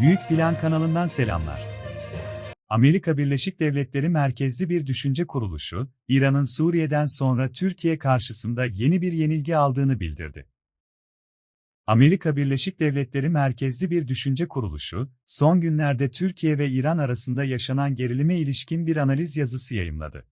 Büyük Plan kanalından selamlar. Amerika Birleşik Devletleri merkezli bir düşünce kuruluşu, İran'ın Suriye'den sonra Türkiye karşısında yeni bir yenilgi aldığını bildirdi. Amerika Birleşik Devletleri merkezli bir düşünce kuruluşu, son günlerde Türkiye ve İran arasında yaşanan gerilime ilişkin bir analiz yazısı yayımladı.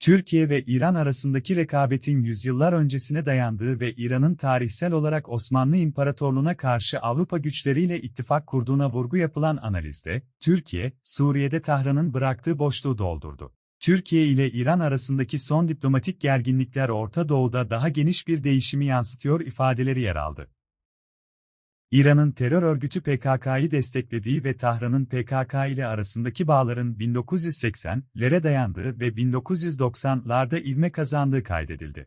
Türkiye ve İran arasındaki rekabetin yüzyıllar öncesine dayandığı ve İran'ın tarihsel olarak Osmanlı İmparatorluğu'na karşı Avrupa güçleriyle ittifak kurduğuna vurgu yapılan analizde, Türkiye, Suriye'de Tahran'ın bıraktığı boşluğu doldurdu. Türkiye ile İran arasındaki son diplomatik gerginlikler Orta Doğu'da daha geniş bir değişimi yansıtıyor ifadeleri yer aldı. İran'ın terör örgütü PKK'yı desteklediği ve Tahran'ın PKK ile arasındaki bağların 1980'lere dayandığı ve 1990'larda ivme kazandığı kaydedildi.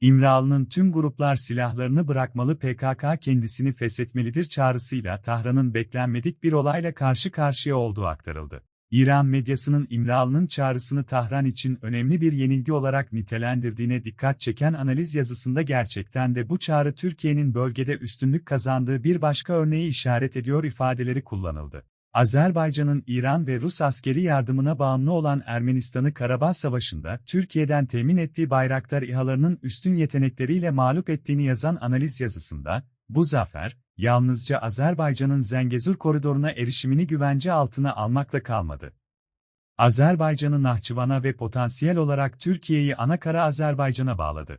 İmralı'nın tüm gruplar silahlarını bırakmalı PKK kendisini feshetmelidir çağrısıyla Tahran'ın beklenmedik bir olayla karşı karşıya olduğu aktarıldı. İran medyasının İmralı'nın çağrısını Tahran için önemli bir yenilgi olarak nitelendirdiğine dikkat çeken analiz yazısında gerçekten de bu çağrı Türkiye'nin bölgede üstünlük kazandığı bir başka örneği işaret ediyor ifadeleri kullanıldı. Azerbaycan'ın İran ve Rus askeri yardımına bağımlı olan Ermenistan'ı Karabağ Savaşı'nda Türkiye'den temin ettiği Bayraktar İHA'larının üstün yetenekleriyle mağlup ettiğini yazan analiz yazısında, bu zafer, yalnızca Azerbaycan'ın Zengezur koridoruna erişimini güvence altına almakla kalmadı. Azerbaycan'ı Nahçıvan'a ve potansiyel olarak Türkiye'yi Anakara Azerbaycan'a bağladı.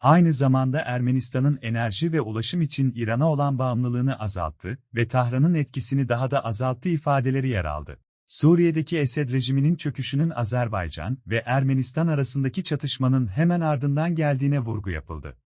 Aynı zamanda Ermenistan'ın enerji ve ulaşım için İran'a olan bağımlılığını azalttı ve Tahran'ın etkisini daha da azalttı ifadeleri yer aldı. Suriye'deki Esed rejiminin çöküşünün Azerbaycan ve Ermenistan arasındaki çatışmanın hemen ardından geldiğine vurgu yapıldı.